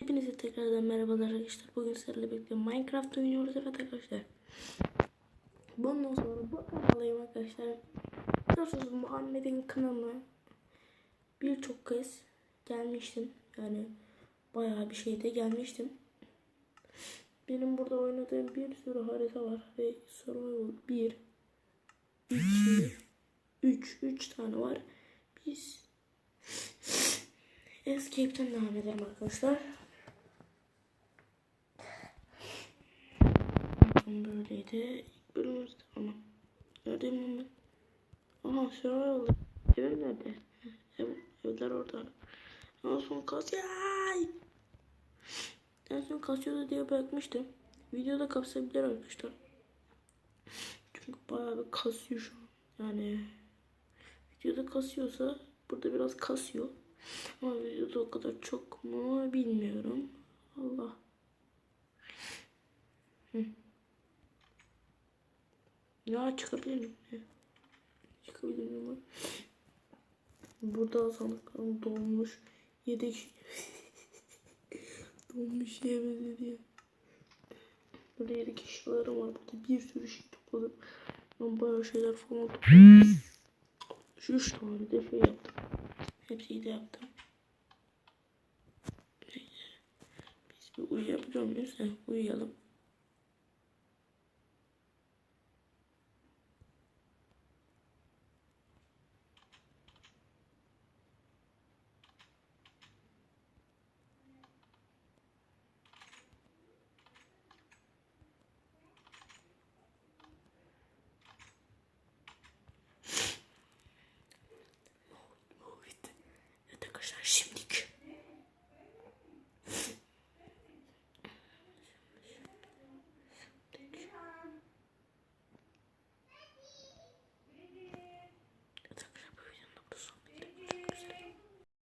Hepinize tekrardan merhabalar arkadaşlar. Bugün sizlerle birlikte Minecraft oynuyoruz evet arkadaşlar. Bundan sonra bu kanaldayım arkadaşlar. Biliyorsunuz Muhammed'in kanalına birçok kez gelmiştim. Yani bayağı bir şeyde gelmiştim. Benim burada oynadığım bir sürü harita var ve survival 1 2 3 3 tane var. Biz Escape'den devam edelim arkadaşlar. Bakın böyleydi. İlk bölümümüzde ama. Neredeyim ben? Aha survival. Evim nerede? Ev, evler orada. En son kas... En son kasıyordu diye bırakmıştım. Videoda kapsayabilir arkadaşlar. Çünkü bayağı bir kasıyor şu an. Yani videoda kasıyorsa burada biraz kasıyor. Ama videoda o kadar çok mu bilmiyorum. Allah. Hı. Ya çıkabilir miyim? Hı. Çıkabilir miyim? ben? Burada sandıklarım dolmuş. Yedek dolmuş yemedi diye. Burada yedek eşyalarım var. Burada bir sürü şey topladım. Ben bayağı şeyler falan topladım. Şu üç tane de şey yaptım. Hepsini de yaptım. Biz bir uyuyabiliyor muyuz? Uyuyalım. arkadaşlar. Şimdi